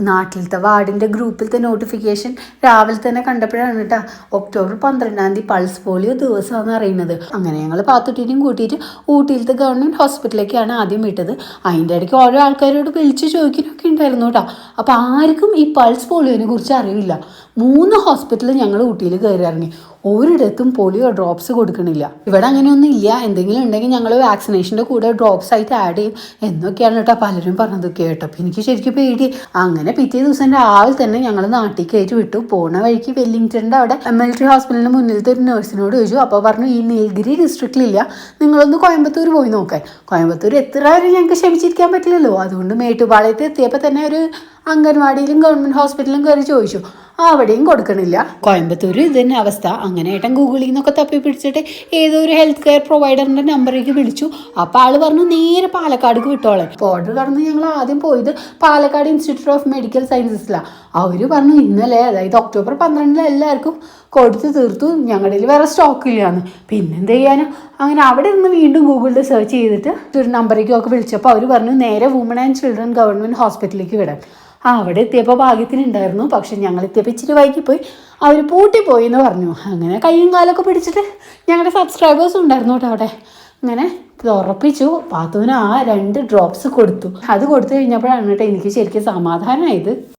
നാട്ടിലത്തെ വാർഡിന്റെ ഗ്രൂപ്പിലത്തെ നോട്ടിഫിക്കേഷൻ രാവിലെ തന്നെ കണ്ടപ്പോഴാണ് കേട്ടോ ഒക്ടോബർ പന്ത്രണ്ടാം തീയതി പൾസ് പോളിയോ ദിവസമാണെന്ന് അറിയുന്നത്. അങ്ങനെ ഞങ്ങൾ പാത്തുട്ടിനെയും കൂട്ടിയിട്ട് ഊട്ടിയിലത്തെ ഗവൺമെന്റ് ഹോസ്പിറ്റലിലേക്കാണ് ആദ്യം വിട്ടത്. അതിന്റെ ഇടയ്ക്ക് ഓരോ ആൾക്കാരോട് വിളിച്ച് ചോദിക്കാനൊക്കെ ഉണ്ടായിരുന്നു കേട്ടോ. അപ്പോൾ ആർക്കും ഈ പൾസ് പോളിയോനെ കുറിച്ച് അറിയില്ല മൂന്ന് ഹോസ്പിറ്റലിൽ ഞങ്ങൾ ഊട്ടിയിൽ കയറി ഇറങ്ങി. ഒരിടത്തും പോളിയോ ഡ്രോപ്സ് കൊടുക്കണില്ല. ഇവിടെ അങ്ങനെയൊന്നും ഇല്ല. എന്തെങ്കിലും ഉണ്ടെങ്കിൽ ഞങ്ങൾ വാക്സിനേഷന്റെ കൂടെ ഡ്രോപ്സ് ആയിട്ട് ആഡ് ചെയ്യും. എന്നൊക്കെയാണ് കേട്ടോ പലരും പറഞ്ഞത് കേട്ടപ്പോൾ എനിക്ക് ശരിക്കും പേടി. അങ്ങനെ പിറ്റേ ദിവസം രാവിലെ തന്നെ ഞങ്ങൾ നാട്ടിൽ കയറ്റി വിട്ടു. പോണ വഴിക്ക് വെല്ലിംഗ്ടണിന്റെ അവിടെ എം എൽ ടി ഹോസ്പിറ്റലിന് മുന്നിലത്തെ ഒരു നഴ്സിനോട് ചോദിച്ചു. അപ്പോൾ പറഞ്ഞു ഈ നീലഗിരി ഡിസ്ട്രിക്റ്റിലില്ല നിങ്ങളൊന്ന് കോയമ്പത്തൂർ പോയി നോക്കാൻ കോയമ്പത്തൂർ എത്ര വരെ ഞങ്ങൾക്ക് ക്ഷമിച്ചിരിക്കാൻ പറ്റില്ലല്ലോ? അതുകൊണ്ട് മേട്ടുപാളയത്ത് എത്തിയപ്പോൾ തന്നെ ഒരു അംഗൻവാടിയിലും ഗവൺമെന്റ് ഹോസ്പിറ്റലിലും കയറി ചോദിച്ചു. അവിടെയും കൊടുക്കണില്ല. കോയമ്പത്തൂർ ഇത് തന്നെ അവസ്ഥ. അങ്ങനെ ഏട്ടൻ ഗൂഗിളിൽ നിന്നൊക്കെ തപ്പി പിടിച്ചിട്ട് ഏതോ ഒരു ഹെൽത്ത് കെയർ പ്രൊവൈഡറിന്റെ നമ്പറേക്ക് വിളിച്ചു. അപ്പോൾ ആൾ പറഞ്ഞു നേരെ പാലക്കാടേക്ക് വിട്ടോളെ. ഓർഡർ കടന്ന് ഞങ്ങൾ ആദ്യം പോയത് പാലക്കാട് ഇൻസ്റ്റിറ്റ്യൂട്ട് ഓഫ് മെഡിക്കൽ സയൻസസിലാണ് അവർ പറഞ്ഞു ഇന്നലെ അതായത് ഒക്ടോബർ പന്ത്രണ്ടിന് എല്ലാവർക്കും കൊടുത്ത് തീർത്തു. ഞങ്ങളുടെ വേറെ സ്റ്റോക്ക് ഇല്ലയെന്ന് പിന്നെന്ത് ചെയ്യാനും? അങ്ങനെ അവിടെ നിന്ന് വീണ്ടും ഗൂഗിളിൽ സെർച്ച് ചെയ്തിട്ട് ഒരു നമ്പറേക്കൊക്കെ വിളിച്ചപ്പോൾ അവർ പറഞ്ഞു നേരെ വുമൺ ആൻഡ് ചിൽഡ്രൻ ഗവൺമെന്റ് ഹോസ്പിറ്റലിലേക്ക് വിടാം ആ അവിടെ എത്തിയപ്പോൾ ഭാഗ്യത്തിനുണ്ടായിരുന്നു പക്ഷെ ഞങ്ങൾ എത്തിയപ്പോൾ ഇച്ചിരി വൈകിപ്പോയി. അവർ പൂട്ടിപ്പോയി എന്ന് പറഞ്ഞു. അങ്ങനെ കയ്യും കാലൊക്കെ പിടിച്ചിട്ട് ഞങ്ങളുടെ സബ്സ്ക്രൈബേഴ്സും ഉണ്ടായിരുന്നു കേട്ടോ അവിടെ. അങ്ങനെ ഉറപ്പിച്ചു. പാത്തുവിന് ആ രണ്ട് ഡ്രോപ്സ് കൊടുത്തു. അത് കൊടുത്തു കഴിഞ്ഞപ്പോഴാണ് കേട്ടോ എനിക്ക് ശരിക്കും സമാധാനമായത്